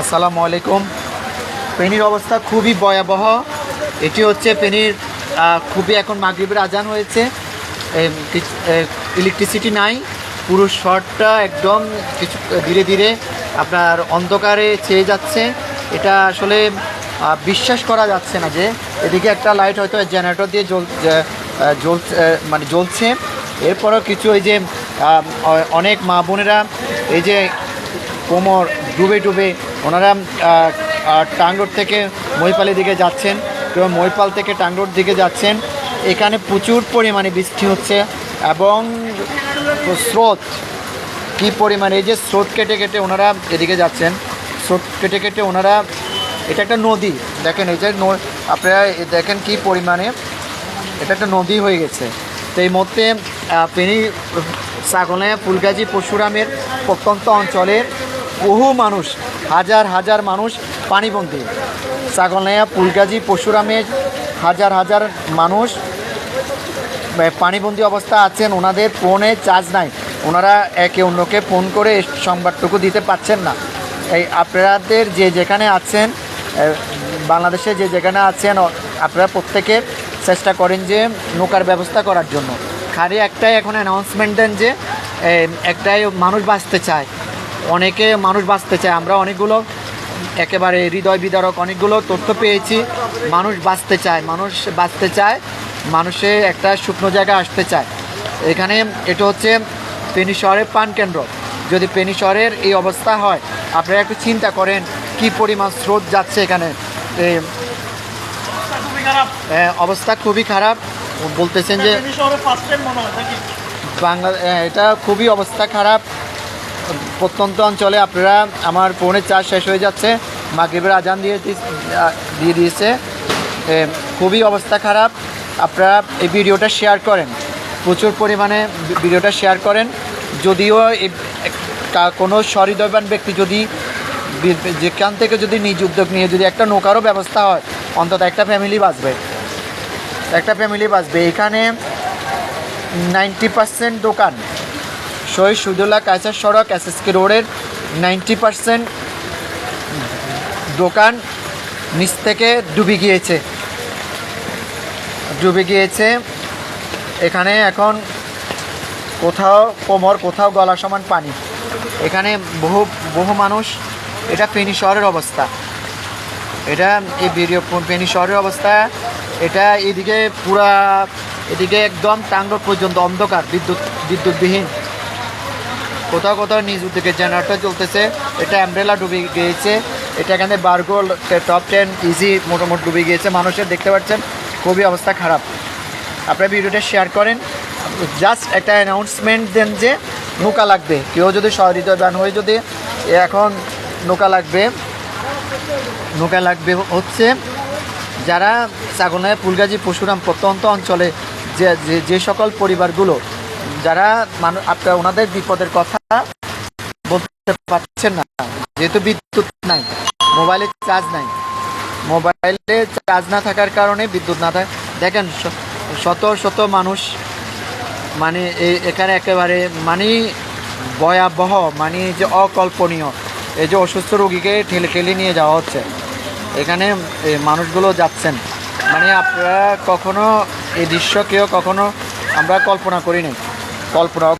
আসসালামু আলাইকুম। পেনির অবস্থা খুবই ভয়াবহ। এটি হচ্ছে পেনির খুবই এখন মাগরিবের আজান হয়েছে। ইলেকট্রিসিটি নাই। পুরো শহরটা একদম কিছু ধীরে ধীরে আপনার অন্ধকারে চেয়ে যাচ্ছে। এটা আসলে বিশ্বাস করা যাচ্ছে না যে এদিকে একটা লাইট হয়তো জেনারেটর দিয়ে জ্বল আহ, জ্বলছে মানে জ্বলছে। এরপরও কিছু ওই যে অনেক মা বোনেরা এই যে কোমর ডুবে ডুবে ওনারা টাঙ্গোর থেকে মহিপালের দিকে যাচ্ছেন কেউ মহিপাল থেকে টাঙ্গোর দিকে যাচ্ছেন। এখানে প্রচুর পরিমাণে বৃষ্টি হচ্ছে এবং স্রোত, কী পরিমাণে, এই যে স্রোত কেটে কেটে ওনারা এদিকে যাচ্ছেন। স্রোত কেটে কেটে ওনারা, এটা একটা নদী, দেখেন এই যে আপনারা দেখেন কী পরিমাণে, এটা একটা নদী হয়ে গেছে। তো এই মধ্যে ফেনী সাগনে ফুলগাজী পরশুরামের প্রত্যন্ত অঞ্চলের বহু মানুষ, হাজার হাজার মানুষ পানিবন্দী। সাগনায়া ফুলগাজী পশুরামে হাজার হাজার মানুষ পানিবন্দী অবস্থা আছেন। ওনাদের ফোনে চার্জ নাই। ওনারা একে অন্যকে ফোন করে সংবাদটুকু দিতে পারছেন না। এই আপনাদের যে যেখানে আছেন বাংলাদেশে যে যেখানে আছেন আপনারা প্রত্যেকে চেষ্টা করেন যে নৌকার ব্যবস্থা করার জন্য। খালি একটাই এখন অ্যানাউন্সমেন্ট দেন যে একটাই মানুষ বাঁচতে চায়। অনেকে মানুষ বাঁচতে চায়। আমরা অনেকগুলো একেবারে হৃদয় বিদারক অনেকগুলো তথ্য পেয়েছি। মানুষ বাঁচতে চায় মানুষ বাঁচতে চায় মানুষে একটা শুকনো জায়গা আসতে চায়। এখানে এটা হচ্ছে পেনি শহরের পান কেন্দ্র। যদি পেনি শহরের এই অবস্থা হয় আপনারা একটু চিন্তা করেন কি পরিমাণ স্রোত যাচ্ছে এখানে। অবস্থা খুবই খারাপ। বলতেছেন যে বাংলা এটা খুবই অবস্থা খারাপ। প্রত্যন্ত অঞ্চলে আপনারা আমার ফোনের চার্জ শেষ হয়ে যাচ্ছে। মাগরিবের আজান দিয়ে দিয়ে দিয়েছে। খুবই অবস্থা খারাপ। আপনারা এই ভিডিওটা শেয়ার করেন। প্রচুর পরিমাণে ভিডিওটা শেয়ার করেন। যদিও কোনো সহৃদয়বান ব্যক্তি যদি যেখান থেকে যদি নিজ উদ্যোগ নিয়ে যদি একটা নৌকারও ব্যবস্থা হয়, অন্তত একটা ফ্যামিলি বাঁচবে। একটা ফ্যামিলি বাঁচবে। এখানে নাইনটি পার্সেন্ট দোকান শহীদ সুদুল্লাহ কায়সার সড়ক এসএসকে রোডের নাইনটি পার্সেন্ট দোকান নিচ থেকে ডুবে গিয়েছে। ডুবে গিয়েছে। এখানে এখন কোথাও কোমর, কোথাও গলা সমান পানি। এখানে বহু বহু মানুষ, এটা ফেনী শহরের অবস্থা। এটা এই ভিডিও ফেনী শহরের অবস্থা। এটা এদিকে পুরা, এদিকে একদম টাঙ্গর পর্যন্ত অন্ধকার, বিদ্যুৎ, বিদ্যুৎবিহীন। কোথাও কোথাও নিজ উদ্যোগে জেনারেটর চলতেছে। এটা অ্যাম্ব্রেলা ডুবে গিয়েছে। এটা এখানে বার্গোল টপ টেন ইজি মোটামুটি ডুবে গিয়েছে। মানুষের দেখতে পাচ্ছেন, খুবই অবস্থা খারাপ। আপনারা ভিডিওটা শেয়ার করেন। জাস্ট একটা অ্যানাউন্সমেন্ট দেন যে নৌকা লাগবে। কেউ যদি সহৃদয়বান হয়ে যদি এখন নৌকা লাগবে নৌকা লাগবে হচ্ছে যারা চাগনায় ফুলগাজী, পশুরাম প্রত্যন্ত অঞ্চলে যে- যে সকল পরিবারগুলো যারা মানুষ আপনার ওনাদের বিপদের কথা বলতে পারছেন না। যেহেতু বিদ্যুৎ নাই, মোবাইলে চার্জ নাই। মোবাইলে চার্জ না থাকার কারণে বিদ্যুৎ না থাকে দেখেন শত শত মানুষ মানে এ- এখানে একেবারে মানে ভয়াবহ মানে যে অকল্পনীয়, এই যে অসুস্থ রোগীকে ঠেলে ঠেলে নিয়ে যাওয়া হচ্ছে। এখানে মানুষগুলো যাচ্ছেন। মানে আপনারা কখনো এই দৃশ্য কেউ কখনো আমরা কল্পনা করি নাই। কল্পনাও